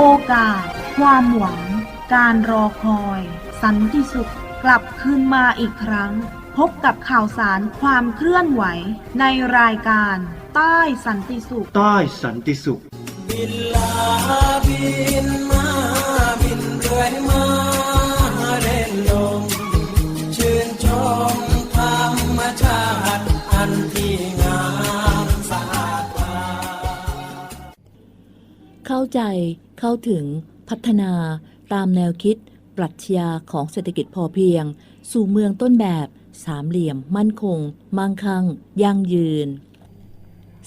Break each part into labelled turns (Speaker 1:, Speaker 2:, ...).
Speaker 1: โอกาส ความหวัง การรอคอย สันติสุข กลับคืนมาอีกครั้ง พบกับข่าวสารความเคลื่อนไหว ในรายการ ใต้สันติสุข
Speaker 2: ใต้สันติสุข
Speaker 3: บินลาบินมาบินเรื่อยมาเล่นลมชื่นชมธรรมชาติอันที่งามสะอาดตา
Speaker 4: เข้าใจ เข้าถึงพัฒนาตามแนวคิด ปรัชญาของเศรษฐกิจพอเพียง สู่เมืองต้นแบบสามเหลี่ยม มั่นคง มั่งคั่ง ยั่งยืน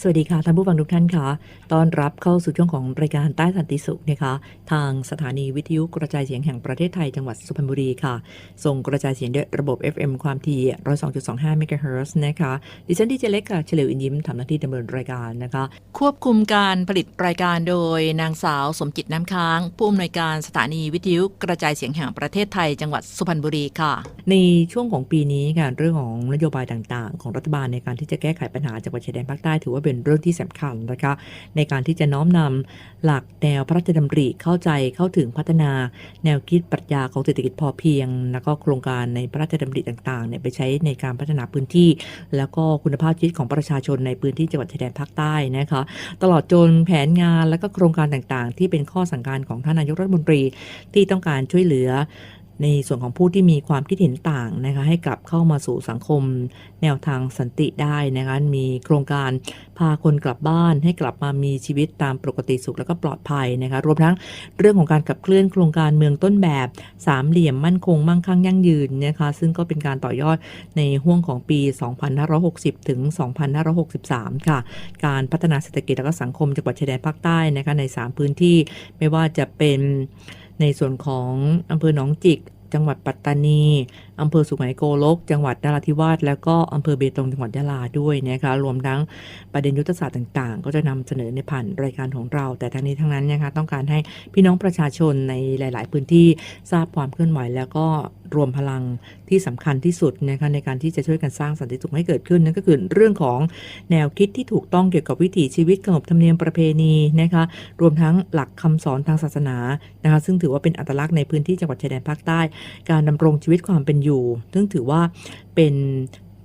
Speaker 4: สวัสดีค่ะท่านผู้ฟังทุกท่านค่ะ ต้อนรับเข้าสู่ช่วงของรายการใต้สันติสุขนะคะ ทางสถานีวิทยุกระจายเสียงแห่งประเทศไทยจังหวัดสุพรรณบุรีค่ะ ส่งกระจายเสียงด้วยระบบ FM ความถี่102.25เมกะเฮิรตซ์นะคะ ดิฉันดีเจเล็กค่ะเฉลียวอินยิ้มทำหน้าที่ดำเนินรายการนะคะ ควบคุมการผลิตรายการโดยนางสาวสมจิตน้ำค้าง ผู้อำนวยการสถานีวิทยุกระจายเสียงแห่งประเทศไทยจังหวัดสุพรรณบุรีค่ะ ในช่วงของปีนี้ค่ะเรื่องของนโยบายต่างๆ ของรัฐบาลในการที่จะแก้ไขปัญหาจังหวัดชายแดนภาคใต้ถือว่าเป็นเรื่องที่สำคัญนะคะในในการที่จะน้อมนำหลักแนวพระราชดำริเข้าใจเข้าถึงพัฒนาแนวคิดปรัชญาของเศรษฐกิจพอเพียง แล้วก็โครงการในพระราชดำริต่างๆเนี่ยไปใช้ในการพัฒนาพื้นที่ แล้วก็คุณภาพชีวิตของประชาชนในพื้นที่จังหวัดชายแดนภาคใต้นะคะตลอดจนแผนงานและก็โครงการต่างๆ ที่เป็นข้อสั่งการของท่านนายกรัฐมนตรีที่ต้องการช่วยเหลือ ในส่วนของผู้ที่มีความคิดเห็นต่างนะคะให้กลับเข้ามาสู่สังคม แนวทางสันติได้นะคะมีโครงการพาคนกลับบ้านให้กลับมามีชีวิตตามปกติสุขแล้วก็ปลอดภัยนะคะรวมทั้งเรื่องของการขับเคลื่อนโครงการเมืองต้นแบบสามเหลี่ยมมั่นคงมั่งคั่งยั่งยืนนะคะซึ่งก็เป็นการต่อยอดในห่วงของปี 2560 ถึง 2563 ค่ะ การพัฒนาเศรษฐกิจและก็สังคมจังหวัดชายแดนภาคใต้นะคะใน 3 พื้นที่ไม่ว่าจะเป็น ในส่วนของอำเภอหนองจิก จังหวัดปัตตานีอำเภอสุไหงโกลก จังหวัดนราธิวาสแล้วก็อำเภอเบตงจังหวัดยะลาด้วยนะคะรวมทั้งประเด็นยุทธศาสตร์ต่างๆ ก็จะนำเสนอในผ่านรายการของเรา แต่ทั้งนี้ทั้งนั้นนะคะต้องการให้พี่น้องประชาชนในหลาย ๆ พื้นที่ทราบความเคลื่อนไหวแล้วก็ รวมพลังที่สำคัญที่สุดนะคะในการที่จะช่วยกันสร้างสันติสุขให้เกิดขึ้นนั่นก็คือเรื่องของแนวคิดที่ถูกต้องเกี่ยวกับวิถีชีวิตขนบธรรมเนียมประเพณีนะคะรวมทั้งหลักคำสอนทางศาสนานะคะซึ่งถือว่าเป็นอัตลักษณ์ในพื้นที่จังหวัดชายแดนภาคใต้ การดำรงชีวิตความเป็นอยู่ ซึ่งถือว่าเป็น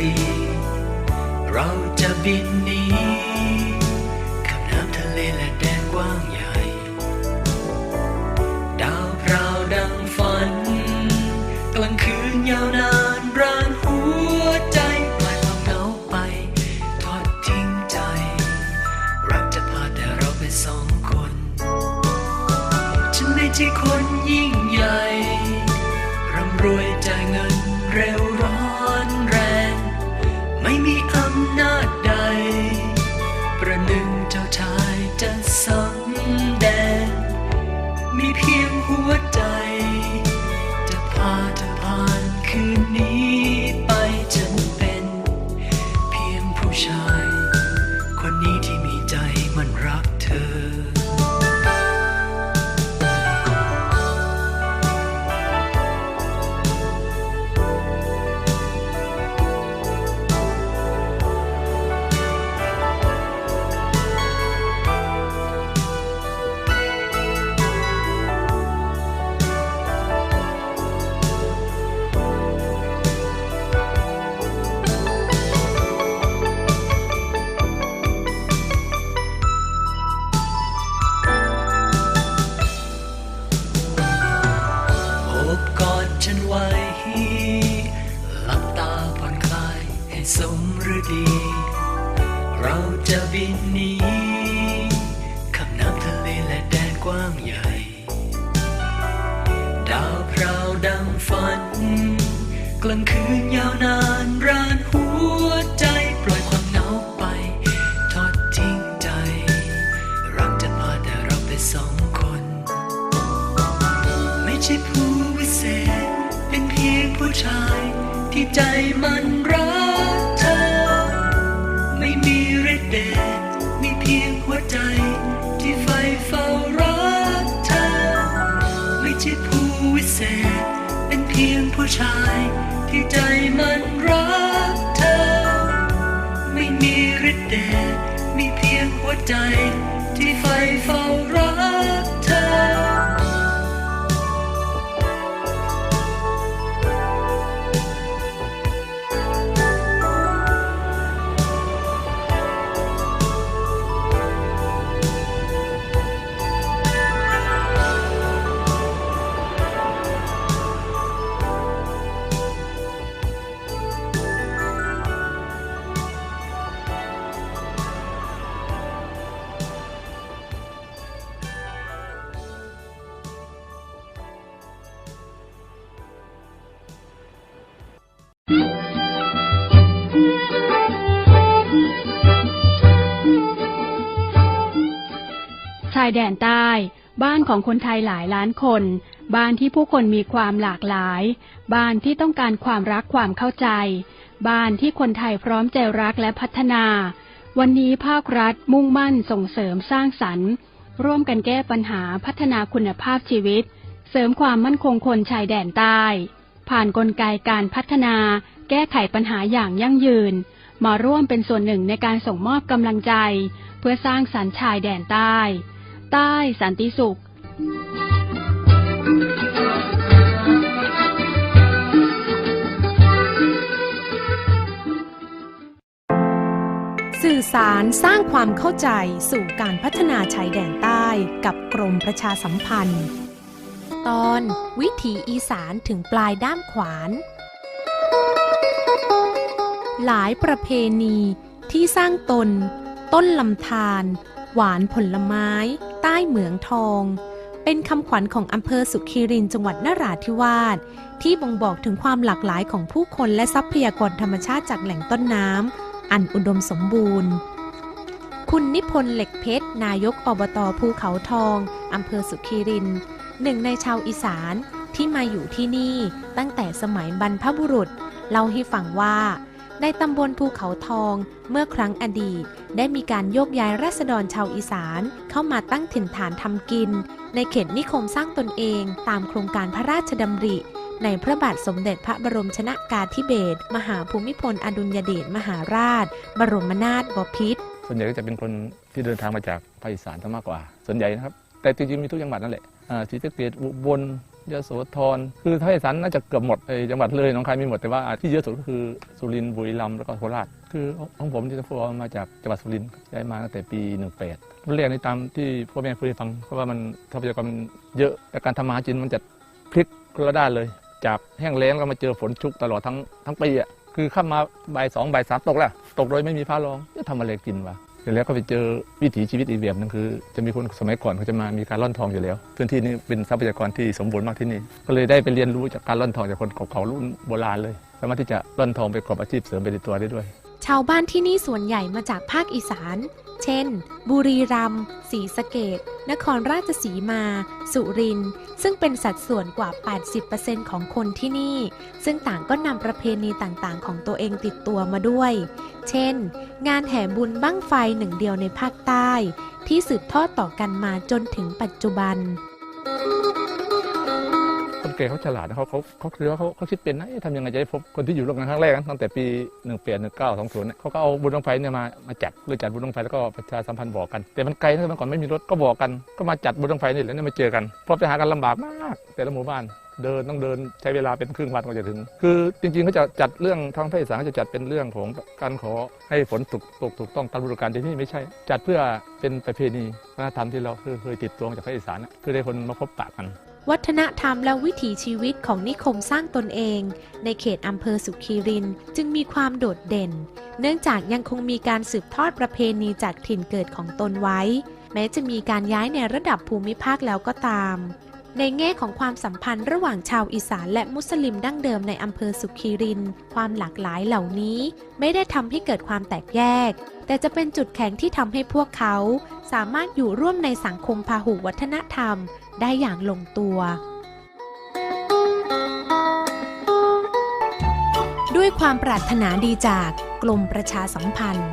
Speaker 5: ดี เราจะบินหนี จะบินหนีข้ามน้ำทะเลและแดนกว้างใหญ่ ดาวพราวดังฝัน กลางคืนยาวนาน ใจาย
Speaker 6: แดนใต้ บ้านของคนไทยหลายล้านคน บ้านที่ผู้คนมีความหลากหลาย บ้านที่ต้องการความรักความเข้าใจ บ้านที่คนไทยพร้อมใจรักและพัฒนา วันนี้ภาครัฐมุ่งมั่นส่งเสริมสร้างสรรค์ ร่วมกันแก้ปัญหาพัฒนาคุณภาพชีวิต เสริมความมั่นคงคนชายแดนใต้ ผ่านนกลไกการพัฒนา แก้ไขปัญหาอย่างยั่งยืน มาร่วมเป็นส่วนหนึ่งในการส่งมอบกำลังใจเพื่อสร้างสรรค์ชายแดนใต้ ใต้สันติสุข
Speaker 7: สื่อสารสร้างความเข้าใจสู่การพัฒนาชายแดนใต้กับกรมประชาสัมพันธ์ ตอนวิถีอีสานถึงปลายด้ามขวาน หลายประเพณีที่สร้างตน ต้นลำธารหวานผลไม้ ใต้เหมืองทอง เป็นคำขวัญของอำเภอสุขีรินจังหวัดนราธิวาสที่บ่งบอกถึงความหลากหลายของผู้คนและทรัพยากรธรรมชาติจากแหล่งต้นน้ำอันอุดมสมบูรณ์ คุณนิพนธ์เหล็กเพชร นายกอบตภูเขาทองอำเภอสุขีรินหนึ่งในชาวอีสานที่มาอยู่ที่นี่ตั้งแต่สมัยบรรพบุรุษ เล่าให้ฟังว่า ในตำบลภูเขาทอง เมื่อครั้งอดีต ได้มีการโยกย้ายราษฎรชาวอีสาน เข้ามาตั้งถิ่นฐานทำกิน ในเขตนิคมสร้างตนเองตามโครงการพระราชดำริ ในพระบาทสมเด็จพระบรมชนากาธิเบศรมหาภูมิพลอดุลยเดชมหาราช บรมนาถบพิตร
Speaker 8: ส่วนใหญ่ก็จะเป็นคนที่เดินทางมาจากภาคอีสานซะมากกว่า ส่วนใหญ่นะครับ แต่จริงๆมีทุกจังหวัดนั่นแหละอ่าศรีสะเกษอุบล ยโสธรคือภาคอีสานน่าจะเกือบหมดไอ้จังหวัดเลยน้องคายมีหมดแต่ว่าที่เยอะสุดก็คือสุรินทร์บุรีรัมย์แล้วก็โคราชคือของผมที่จะพูดมาจากจังหวัดสุรินทร์ย้ายมาตั้งแต่ปี 18เรียกในตามที่พ่อแม่เคยฟังเพราะว่ามันทรัพยากรมันเยอะแต่การทำมาหากินมันจะพลิกคนละด้านเลย จากแห้งแล้งก็มาเจอฝนชุกตลอดทั้งทั้งปีอะคือข้ามมาบ่ายสองบ่ายสามตกแล้ว ตกโดยไม่มีฟ้าร้องจะทำอะไรกินวะ เสร็จแล้วก็ไปเจอวิถีชีวิตอีกแบบนึงคือ จะมีคนสมัยก่อนเขาจะมามีการล่อนทองอยู่แล้ว พื้นที่นี้เป็นทรัพยากรที่สมบูรณ์มากที่นี่ ก็เลยได้ไปเรียนรู้จากการล่อนทองจากคนเก่าๆรุ่นโบราณเลย สามารถที่จะล่อนทองไปประกอบอาชีพเสริมไปในตัวได้ด้วย
Speaker 7: ชาวบ้านที่นี่ส่วนใหญ่มาจากภาคอีสาน เช่น บุรีรัมย์ศรีสะเกดนครราชสีมา สุรินทร์ซึ่งเป็นสัดส่วนกว่า 80%ของคนที่นี่ ซึ่งต่างก็นำประเพณีต่างๆ ของตัวเองติดตัวมาด้วย เช่น งานแห่บุญบั้งไฟหนึ่งเดียวในภาคใต้ ที่สืบทอดต่อกันมาจนถึงปัจจุบัน
Speaker 8: คนแก่เขาฉลาดนะเขาเขาเขาคือว่าเขาเขาคิดเป็นนะทำยังไงจะได้พบคนที่อยู่ร่วมกันครั้งแรกนะตั้งแต่ปี1 8 1 9 2 0เนี่ยเขาก็เอาบุญบังไฟเนี่ยมามาจัดเลยจัดบุญบังไฟแล้วก็ประชาสัมพันธ์บอกกัน แต่มันไกลนะเมื่อก่อนไม่มีรถก็บอกกัน ก็มาจัดบุญบังไฟนี่แหละเนี่ยมาเจอกันเพราะหากันลำบากมาก แต่ละหมู่บ้าน เดินต้องเดินใช้เวลาเป็นครึ่งวันกว่าจะถึง คือจริงๆเขาจะจัดเรื่องทางภาคอีสานเขาจะจัดเป็นเรื่องของการขอให้ฝนตกตกถูกต้องตามฤดูกาลที่นี่ไม่ใช่ จัดเพื่อเป็นประเพณีวัฒนธรรมที่เราเคยติดตัวมาจากภาคอีสานนคือได้คนมาพบปะกัน
Speaker 7: วัฒนธรรมและวิถีชีวิตของนิคมสร้างตนเอง ในเขตอำเภอสุขีรินจึงมีความโดดเด่น เนื่องจากยังคงมีการสืบทอดประเพณีจากถิ่นเกิดของตนไว้ แม้จะมีการย้ายในระดับภูมิภาคแล้วก็ตาม ในแง่ของความสัมพันธ์ระหว่างชาวอีสานและมุสลิมดั้งเดิมในอำเภอสุขีริน ความหลากหลายเหล่านี้ ไม่ได้ทำให้เกิดความแตกแยก แต่จะเป็นจุดแข็งที่ทำให้พวกเขา สามารถอยู่ร่วมในสังคมพาหุวัฒนธรรม ได้อย่างลงตัวด้วยความปรารถนาดีจากกรมประชาสัมพันธ์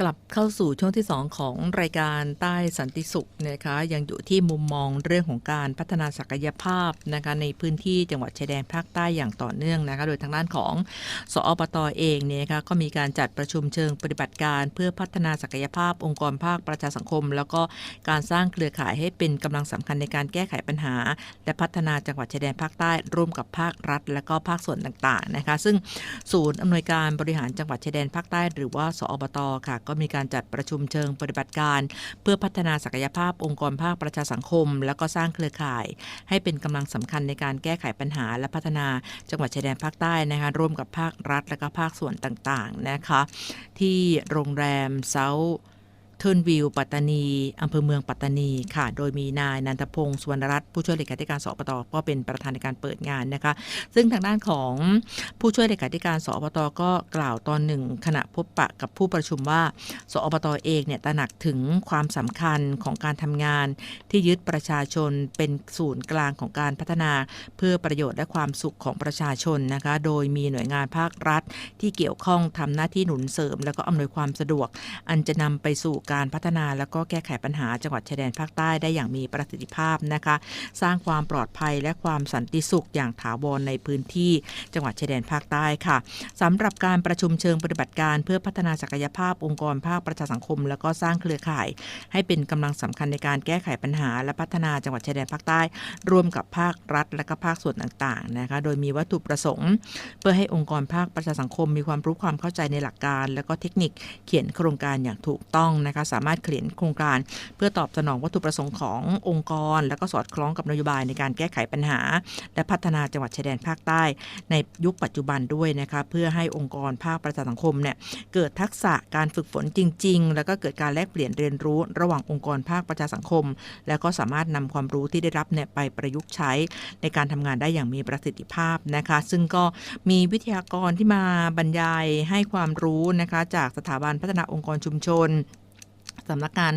Speaker 4: กลับเข้าสู่ช่วงที่ 2 ของรายการใต้สันติสุขนะคะยังอยู่ที่มุมมองเรื่องของการพัฒนาศักยภาพนะคะในพื้นที่จังหวัดชายแดนภาคใต้อย่างต่อเนื่องนะคะโดยทางด้านของสอปตเองเนี่ยนะคะก็มีการจัดประชุมเชิงปฏิบัติการ เพื่อพัฒนาศักยภาพองค์กรภาคประชาสังคม แล้วก็การสร้างเครือข่ายให้เป็นกำลังสำคัญในการแก้ไขปัญหา และพัฒนาจังหวัดชายแดนภาคใต้ร่วมกับภาครัฐ และก็ภาคส่วนต่างๆนะคะซึ่งศูนย์อำนวยการบริหารจังหวัดชายแดนภาคใต้ หรือว่าสอบตค่ะก็มีการจัดประชุมเชิงปฏิบัติการ เพื่อพัฒนาศักยภาพองค์กรภาคประชาสังคม และก็สร้างเครือข่าย ให้เป็นกำลังสำคัญในการแก้ไขปัญหา และพัฒนาจังหวัดชายแดนภาคใต้นะคะร่วมกับภาครัฐ และก็ภาคส่วนต่างๆนะคะที่โรงแรมเซา ทิร์นวิวปัตตานีอำเภอเมืองปัตตานีค่ะ โดยมีนายนันทพงศ์สุวรรณรัตน์ผู้ช่วยเลขาธิการสปตก็เป็นประธานในการเปิดงานนะคะ ซึ่งทางด้านของผู้ช่วยเลขาธิการสอบตก็กล่าวตอนหนึ่งขณะพบปะกับผู้ประชุมว่าสอบตเองเนี่ยตระหนักถึงความสำคัญของการทำงาน ที่ยึดประชาชนเป็นศูนย์กลางของการพัฒนา เพื่อประโยชน์และความสุขของประชาชนนะคะ โดยมีหน่วยงานภาครัฐ ที่เกี่ยวข้องทำหน้าที่หนุนเสริม แล้วก็อำนวยความสะดวก อันจะนำไปสู่การการพัฒนาแล้วก็แก้ไขปัญหาจังหวัดชายแดนภาคใต้ได้อย่างมีประสิทธิภาพนะคะ สร้างความปลอดภัยและความสันติสุขอย่างถาวรในพื้นที่จังหวัดชายแดนภาคใต้ค่ะสำหรับการประชุมเชิงปฏิบัติการเพื่อพัฒนาศักยภาพองค์กรภาคประชาสังคม แล้วก็สร้างเครือข่าย ให้เป็นกำลังสำคัญในการแก้ไขปัญหา และพัฒนาจังหวัดชายแดนภาคใต้ ร่วมกับภาครัฐ และก็ภาคส่วนต่างๆนะคะโดยมีวัตถุประสงค์ เพื่อให้องค์กรภาคประชาสังคม มีความรู้ความเข้าใจในหลักการ และก็เทคนิคเขียนโครงการอย่างถูกต้องนะคะสามารถเขียนโครงการ เพื่อตอบสนองวัตถุประสงค์ขององค์กร และก็สอดคล้องกับนโยบายในการแก้ไขปัญหา และพัฒนาจังหวัดชายแดนภาคใต้ ในยุคปัจจุบันด้วยนะคะเพื่อให้องค์กรภาคประชาสังคมเนี่ยเกิดทักษะการฝึกฝนจริง ๆ แล้วก็เกิดการแลกเปลี่ยนเรียนรู้ ระหว่างองค์กรภาคประชาสังคม แล้วก็สามารถนำความรู้ที่ได้รับเนี่ยไปประยุกต์ใช้ในการทำงานได้อย่างมีประสิทธิภาพนะคะ ซึ่งก็มีวิทยากรที่มาบรรยายให้ความรู้นะคะจากสถาบันพัฒนาองค์กรชุมชน สำนักงาน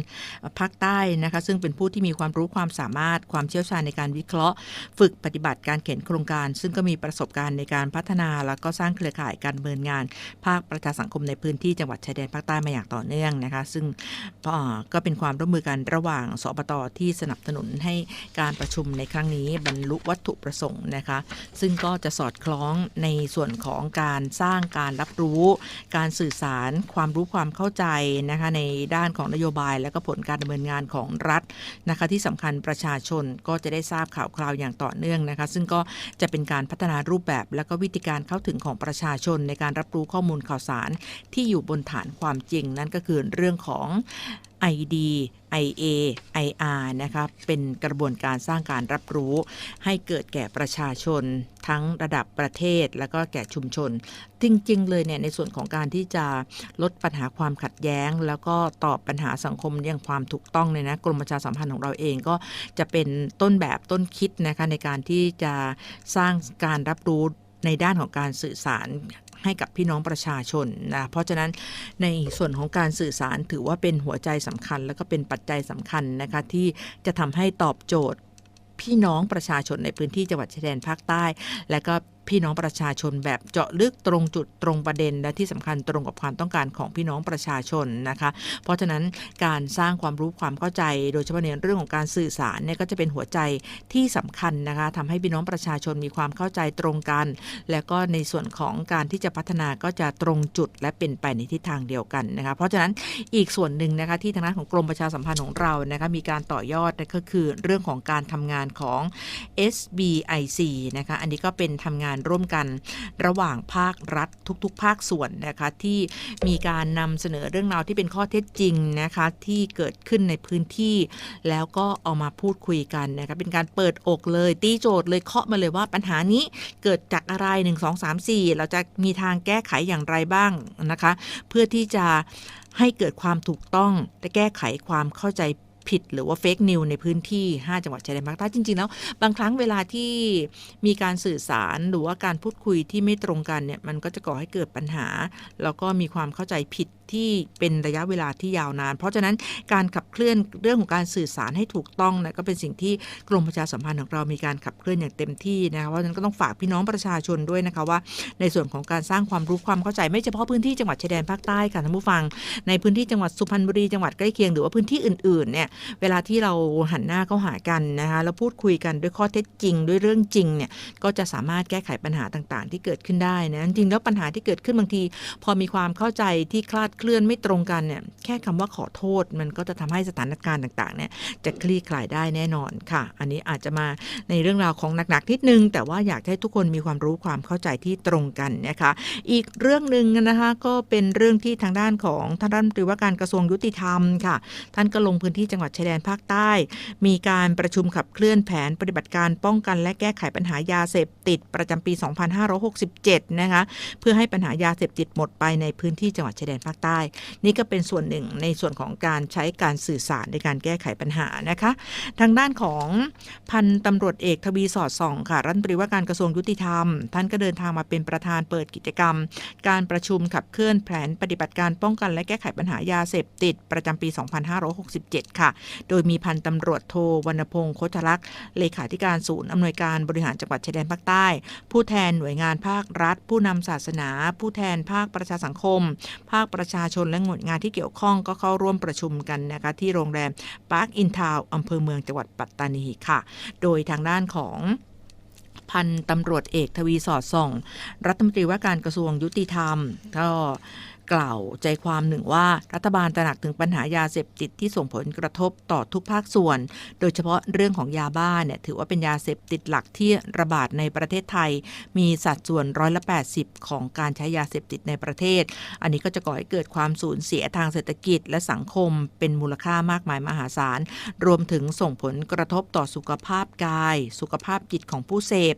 Speaker 4: ภาคใต้นะคะซึ่งเป็นผู้ที่มีความรู้ความสามารถความเชี่ยวชาญในการวิเคราะห์ ฝึกปฏิบัติการเขียนโครงการ ซึ่งก็มีประสบการณ์ในการพัฒนา แล้วก็สร้างเครือข่ายการเนินงาน ภาคประชาสังคมในพื้นที่จังหวัดชายแดนภาคใต้มาอย่างต่อเนื่องนะคะซึ่งก็เป็นความร่วมมือกันระหว่างสปตที่สนับสนุนให้การประชุมในครั้งนี้บรรลุวัตถุประสงค์นะคะซึ่งก็จะสอดคล้องในส่วนของการสร้างการรับรู้ การสื่อสาร ความรู้ความเข้าใจนะคะในด้านของนโยบาย และก็ผลการดำเนินงานของรัฐนะคะ ที่สำคัญประชาชนก็จะได้ทราบข่าวคราวอย่างต่อเนื่องนะคะ ซึ่งก็จะเป็นการพัฒนารูปแบบ และก็วิธีการเข้าถึงของประชาชนในการรับรู้ข้อมูลข่าวสารที่อยู่บนฐานความจริงนั่นก็คือเรื่องของ ID IA IR นะคะเป็นกระบวนการสร้างการรับรู้ ให้เกิดแก่ประชาชนทั้งระดับประเทศและก็แก่ชุมชน จริง ๆ เลยเนี่ยในส่วนของการที่จะลดปัญหาความขัดแย้ง แล้วก็ตอบปัญหาสังคมอย่างความถูกต้องเนี่ยนะกรมประชาสัมพันธ์ของเราเองก็จะเป็นต้นแบบต้นคิดนะคะในการที่จะสร้างการรับรู้ในด้านของการสื่อสาร ให้กับพี่น้องประชาชนนะเพราะฉะนั้นในส่วนของการสื่อสารถือว่าเป็นหัวใจสำคัญ แล้วก็เป็นปัจจัยสำคัญนะคะที่จะทำให้ตอบโจทย์พี่น้องประชาชนในพื้นที่จังหวัดชายแดนภาคใต้ และก็ พี่น้องประชาชนแบบเจาะลึกตรงจุดตรงประเด็น และที่สำคัญตรงกับความต้องการของพี่น้องประชาชนนะคะ เพราะฉะนั้นการสร้างความรู้ความเข้าใจ โดยเฉพาะในเรื่องของการสื่อสารเนี่ยก็จะเป็นหัวใจที่สำคัญนะคะทำให้พี่น้องประชาชนมีความเข้าใจตรงกัน และก็ในส่วนของการที่จะพัฒนาก็จะตรงจุดและเป็นไปในทิศทางเดียวกันนะคะ เพราะฉะนั้นอีกส่วนหนึ่งนะคะที่ทางด้านของกรมประชาสัมพันธ์ของเรานะคะมีการต่อยอดก็คือเรื่องของการทำงานของ SBIC นะคะอันนี้ก็เป็นทำงานานร่วมกัน ระหว่างภาครัฐทุกๆ ภาคส่วนนะคะที่มีการนำเสนอเรื่องราวที่เป็นข้อเท็จจริงนะคะที่เกิดขึ้นในพื้นที่ แล้วก็เอามาพูดคุยกันนะคะเป็นการเปิดอกเลยตีโจทย์เลยเคาะมาเลยว่าปัญหานี้เกิดจากอะไร1 2 3 4 เราจะมีทางแก้ไขอย่างไรบ้างนะคะ เพื่อที่จะให้เกิดความถูกต้องและแก้ไขความเข้าใจ ผิดหรือว่าเฟกนิวในพื้นที่ 5 จังหวัดชายแดนภาคใต้จริง ๆ แล้ว บางครั้งเวลาที่มีการสื่อสารหรือว่าการพูดคุยที่ไม่ตรงกันเนี่ยมันก็จะก่อให้เกิดปัญหา แล้วก็มีความเข้าใจผิดที่เป็นระยะเวลาที่ยาวนาน เพราะฉะนั้นการขับเคลื่อนเรื่องของการสื่อสารให้ถูกต้องนะก็เป็นสิ่งที่กรมประชาสัมพันธ์ของเรามีการขับเคลื่อนอย่างเต็มที่นะคะเพราะฉะนั้นก็ต้องฝากพี่น้องประชาชนด้วยนะคะว่าในส่วนของการสร้างความรู้ความเข้าใจไม่เฉพาะพื้นที่จังหวัดชายแดนภาคใต้ค่ะท่านผู้ฟัง ในพื้นที่จังหวัดสุพรรณบุรีจังหวัดใกล้เคียงหรือว่าพื้นที่อื่นๆเนี่ยเวลาที่เราหันหน้าเข้าหากันนะคะแล้วพูดคุยกันด้วยข้อเท็จจริงด้วยเรื่องจริงเนี่ยก็จะสามารถแก้ไขปัญหาต่างๆ ที่เกิดขึ้นได้นะจริงแล้วปัญหาที่เกิดขึ้นบางที พอมีความเข้าใจที่คลาดเคลื่อนไม่ตรงกันเนี่ยแค่คำว่าขอโทษ มันก็จะทำให้สถานการณ์ต่างๆเนี่ยจะคลี่คลายได้แน่นอนค่ะ อันนี้อาจจะมาในเรื่องราวของหนักๆนิดนึง แต่ว่าอยากให้ทุกคนมีความรู้ความเข้าใจที่ตรงกันนะคะอีกเรื่องหนึ่งนะคะก็เป็นเรื่องที่ทางด้านของท่านรัฐมนตรีว่าการกระทรวงยุติธรรมค่ะ ท่านก็ลงพื้นที่จังหวัดชายแดนภาคใต้ มีการประชุมขับเคลื่อนแผนปฏิบัติการป้องกันและแก้ไขปัญหายาเสพติดประจำปี 2567 นะคะ เพื่อให้ปัญหายาเสพติดหมดไปในพื้นที่จังหวัดชายแดนภาคใต้ นี่ก็เป็นส่วนหนึ่งในส่วนของการใช้การสื่อสารในการแก้ไขปัญหานะคะ ทางด้านของพันตำรวจเอกทวีสอดส่องค่ะรัฐมนตรีว่าการกระทรวงยุติธรรม ท่านก็เดินทางมาเป็นประธานเปิดกิจกรรม การประชุมขับเคลื่อนแผนปฏิบัติการป้องกันและแก้ไขปัญหายาเสพติดประจำปี 2567 ค่ะโดยมีพันตำรวจโทวรรณพงศ์โคชลักษ์เลขาธิการศูนย์อำนวยการบริหารจังหวัดชายแดนภาคใต้ ผู้แทนหน่วยงานภาครัฐ ผู้นำศาสนา ผู้แทนภาคประชาสังคม ภาคประชาชนและหน่วยงานที่เกี่ยวข้องก็เข้าร่วมประชุมกันนะคะที่โรงแรมปาร์คอินทาวอำเภอเมืองจังหวัดปัตตานีค่ะ โดยทางด้านของพันตำรวจเอกทวีสอดส่อง รัฐมนตรีว่าการกระทรวงยุติธรรม ก็ กล่าวใจความหนึ่งว่ารัฐบาลตระหนักถึงปัญหายาเสพติดที่ส่งผลกระทบต่อทุกภาคส่วน โดยเฉพาะเรื่องของยาบ้าเนี่ยถือว่าเป็นยาเสพติดหลักที่ระบาดในประเทศไทย มีสัดส่วนร้อยละ 80 ของการใช้ยาเสพติดในประเทศ อันนี้ก็จะก่อให้เกิดความสูญเสียทางเศรษฐกิจและสังคม เป็นมูลค่ามากมายมหาศาล รวมถึงส่งผลกระทบต่อสุขภาพกาย สุขภาพจิตของผู้เสพ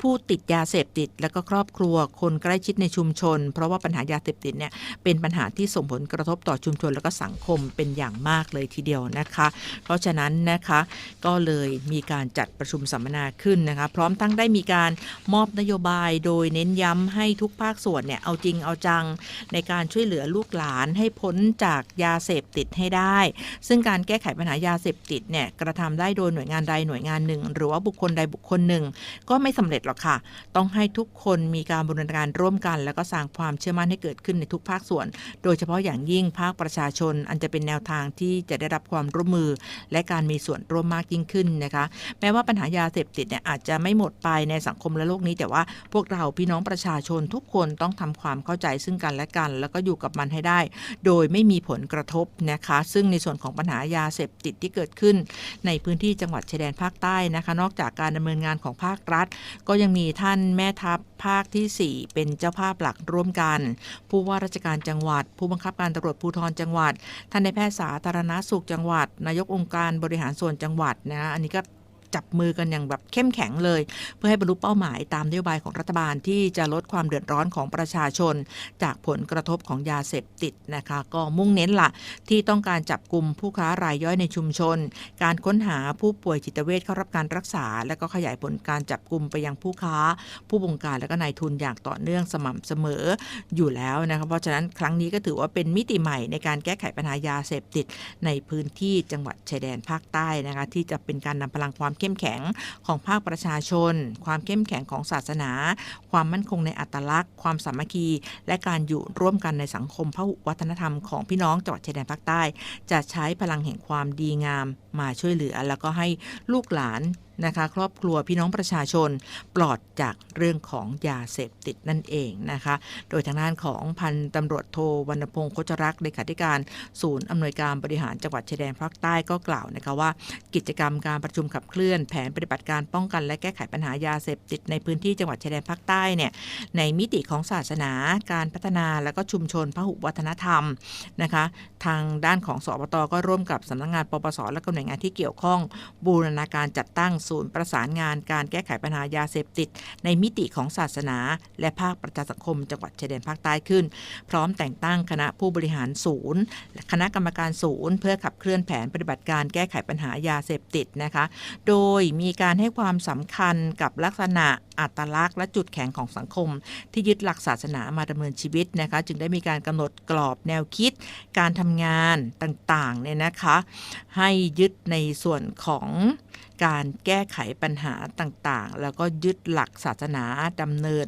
Speaker 4: ผู้ติดยาเสพติด และก็ครอบครัว คนใกล้ชิดในชุมชน เพราะว่าปัญหายาเสพติดเนี่ยเป็นปัญหาที่ส่งผลกระทบต่อชุมชนและก็สังคมเป็นอย่างมากเลยทีเดียวนะคะ เพราะฉะนั้นนะคะก็เลยมีการจัดประชุมสัมมนาขึ้นนะคะ พร้อมทั้งได้มีการมอบนโยบายโดยเน้นย้ำให้ทุกภาคส่วนเนี่ยเอาจริงเอาจังในการช่วยเหลือลูกหลานให้พ้นจากยาเสพติดให้ได้ ซึ่งการแก้ไขปัญหายาเสพติดเนี่ยกระทำได้โดยหน่วยงานใดหน่วยงานหนึ่ง หรือว่าบุคคลใดบุคคลหนึ่ง ก็ไม่สำเร็จหรอกค่ะ ต้องให้ทุกคนมีการบูรณาการร่วมกัน แล้วก็สร้างความเชื่อมั่นให้เกิดขึ้นในทุกภาคส่วน โดยเฉพาะอย่างยิ่งภาคประชาชน อันจะเป็นแนวทางที่จะได้รับความร่วมมือ และการมีส่วนร่วมมากยิ่งขึ้นนะคะแม้ว่าปัญหายาเสพติดเนี่ยอาจจะไม่หมดไปในสังคมและโลกนี้ แต่ว่าพวกเราพี่น้องประชาชนทุกคนต้องทำความเข้าใจซึ่งกันและกัน แล้วก็อยู่กับมันให้ได้ โดยไม่มีผลกระทบนะคะ ซึ่งในส่วนของปัญหายาเสพติดที่เกิดขึ้น ในพื้นที่จังหวัดชายแดนภาคใต้นะคะ นอกจากการดำเนินงานของภาครัฐ ก็ยังมีท่านแม่ทัพภาคที่ 4 เป็นเจ้าภาพหลักร่วมกัน ผู้ว่าราชการจังหวัด ผู้บังคับการตำรวจภูธรจังหวัดท่านในแพทย์สาธารณสุขจังหวัด นายกองค์การบริหารส่วนจังหวัดนะอันนี้ก็ จับมือกันอย่างแบบเข้มแข็งเลย เพื่อให้บรรลุเป้าหมายตามนโยบายของรัฐบาลที่จะลดความเดือดร้อนของประชาชน จากผลกระทบของยาเสพติดนะคะ ก็มุ่งเน้นละที่ต้องการจับกลุ่มผู้ค้ารายย่อยในชุมชน การค้นหาผู้ป่วยจิตเวชเข้ารับการรักษา และก็ขยายผลการจับกลุ่มไปยังผู้ค้า ผู้บงการและก็นายทุนอย่างต่อเนื่องสม่ำเสมออยู่แล้วนะคะเพราะฉะนั้นครั้งนี้ก็ถือว่าเป็นมิติใหม่ในการแก้ไขปัญหายาเสพติดในพื้นที่จังหวัดชายแดนภาคใต้นะคะที่จะเป็นการนำพลังความเข้มแข็งของภาคประชาชน ความเข้มแข็งของศาสนา ความมั่นคงในอัตลักษณ์ ความสามัคคี และการอยู่ร่วมกันในสังคมพหุวัฒนธรรมของพี่น้องจังหวัดชายแดนภาคใต้ จะใช้พลังแห่งความดีงามมาช่วยเหลือ แล้วก็ให้ลูกหลาน นะคะ ครอบครัวพี่น้องประชาชนปลอดจากเรื่องของยาเสพติดนั่นเองนะคะ โดยทางด้านของพันตำรวจโทวรรณพงศ์โคจรักษ์เลขาธิการศูนย์อำนวยการบริหารจังหวัดชายแดนภาคใต้ก็กล่าวนะคะว่า กิจกรรมการประชุมขับเคลื่อนแผนปฏิบัติการป้องกัน และแก้ไขปัญหายาเสพติดในพื้นที่จังหวัดชายแดนภาคใต้เนี่ยในมิติของศาสนา การพัฒนาและก็ชุมชนพหุวัฒนธรรมนะคะ ทางด้านของสอบตก็ร่วมกับสำนักงานปปสและก็หน่วยงานที่เกี่ยวข้อง บูรณาการจัดตั้งศูนย์ประสานงานการแก้ไขปัญหายาเสพติด ในมิติของศาสนา และภาคประชาสังคมจังหวัดชายแดนภาคใต้ขึ้น พร้อมแต่งตั้งคณะผู้บริหารศูนย์ คณะกรรมการศูนย์ เพื่อขับเคลื่อนแผนปฏิบัติการแก้ไขปัญหายาเสพติดนะคะ โดยมีการให้ความสำคัญกับลักษณะอัตลักษณ์และจุดแข็งของสังคม ที่ยึดหลักศาสนามาดำเนินชีวิตนะคะ จึงได้มีการกำหนดกรอบแนวคิด การทำงานต่างๆเนี่ยนะคะ ให้ยึดในส่วนของ การแก้ไขปัญหาต่างๆ แล้วก็ยึดหลักศาสนาดำเนิน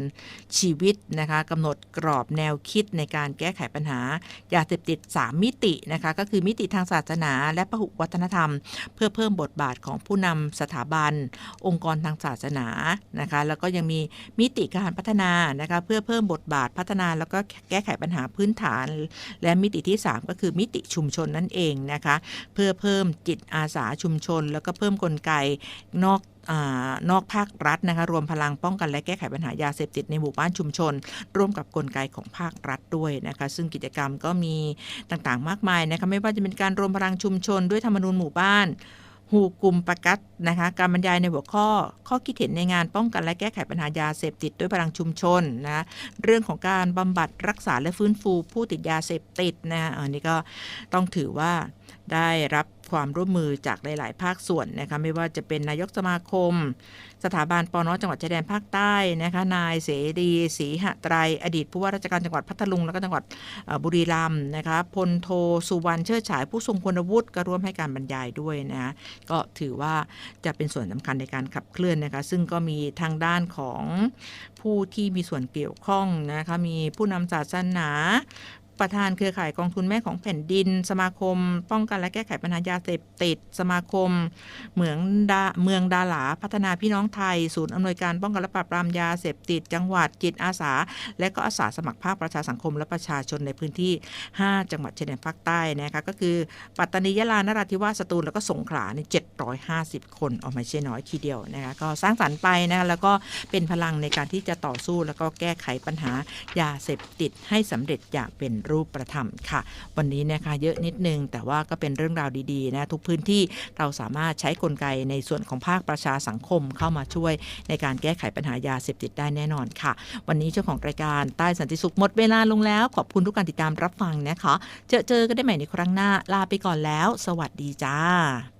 Speaker 4: ชีวิตนะคะกำหนดกรอบแนวคิดในการแก้ไขปัญหายาเสพติด 3 มิตินะคะก็คือมิติทางศาสนา และพหุวัฒนธรรม เพื่อเพิ่มบทบาทของผู้นำสถาบัน องค์กรทางศาสนานะคะแล้วก็ยังมีมิติการพัฒนานะคะเพื่อเพิ่มบทบาทพัฒนา แล้วก็แก้ไขปัญหาพื้นฐาน และมิติที่ 3 ก็คือมิติชุมชนนั่นเองนะคะเพื่อเพิ่มจิตอาสาชุมชน แล้วก็เพิ่มกลไกนอกอนอกภาครัฐนะคะรวมพลังป้องกันและแก้ไขปัญหายาเสพติดในหมู่บ้านชุมชน ร่วมกับกลไกของภาครัฐด้วยนะคะซึ่งกิจกรรมก็มีต่างๆ มากมายนะคะไม่ว่าจะเป็นการรวมพลังชุมชน ด้วยธรรมนูญหมู่บ้านหูกลุ่มประกัดนะคะการบรรยายในหัวข้อข้อคิดเห็นในงานป้องกันและแก้ไขปัญหายาเสพติดด้วยพลังชุมชนนะเรื่องของการบำบัดรักษาและฟื้นฟูผู้ติดยาเสพติดนะอันนี้ก็ต้องถือว่าได้รับ ความร่วมมือจากหลาย ๆ ภาคส่วนนะคะไม่ว่าจะเป็นนายกสมาคม สถาบันปนจังหวัดชายแดนภาคใต้นะคะนายเสรีศรีหะไตรอดีตผู้ว่าราชการจังหวัดพัทลุงแล้วก็จังหวัดบุรีรัมย์นะคะพลโทสุวรรณเชิดฉายผู้ทรงคุณวุฒิก็ร่วมให้การบรรยายด้วยนะก็ถือว่าจะเป็นส่วนสำคัญในการขับเคลื่อนนะคะซึ่งก็มีทางด้านของผู้ที่มีส่วนเกี่ยวข้องนะคะมีผู้นำศาสนา ประธานเครือข่ายกองทุนแม่ของแผ่นดิน สมาคม ป้องกันและแก้ไขปัญหายาเสพติด สมาคม เหมืองดาเมืองดาหลาพัฒนาพี่น้องไทย ศูนย์อำนวยการป้องกันและปราบปรามยาเสพติด จังหวัดจิตอาสา และก็อาสาสมัครภาคประชาสังคมและประชาชนในพื้นที่ 5 จังหวัดชายแดนภาคใต้นะคะก็คือ ปัตตานียะลานราธิวาสสตูลแล้วก็สงขลาใน750 คนออกไม่ใช่น้อยทีเดียวนะคะก็สร้างสรรค์ไปนะคะแล้วก็เป็นพลังในการที่จะต่อสู้แล้วก็แก้ไขปัญหายาเสพติดให้สำเร็จอย่างเป็นรูปประธรรมค่ะ วันนี้นะคะเยอะนิดนึง แต่ว่าก็เป็นเรื่องราวดีๆนะทุกพื้นที่เราสามารถใช้กลไกในส่วนของภาคประชาสังคมเข้ามาช่วยในการแก้ไขปัญหายาเสพติดได้แน่นอนค่ะ วันนี้เจ้าของรายการใต้สันติสุขหมดเวลาลงแล้ว ขอบคุณทุกการติดตามรับฟังนะคะเจอเจอกันได้ใหม่ในครั้งหน้าลาไปก่อนแล้ว สวัสดีจ้า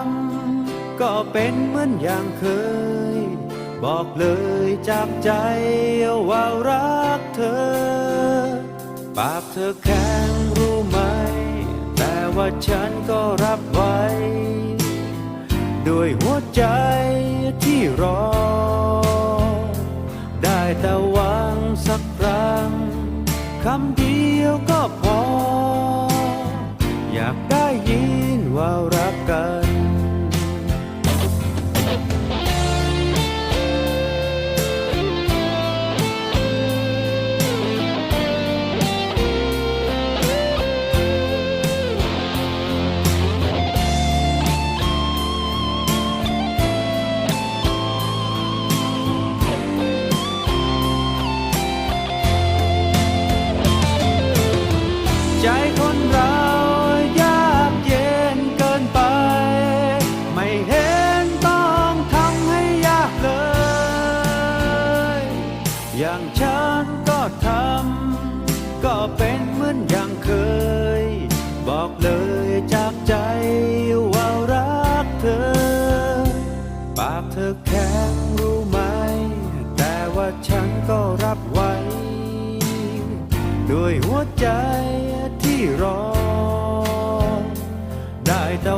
Speaker 9: ก็เป็นเหมือนอย่างเคย บอกเลยจากใจว่ารักเธอ ปากเธอแข็งรู้ไหม แต่ว่าฉันก็รับไว้ ด้วยหัวใจที่รอ ได้แต่หวังสักครั้งคำเดียวก็พอ อยากได้ยินว่ารักกัน ด้วยหัวใจที่รอ ได้แต่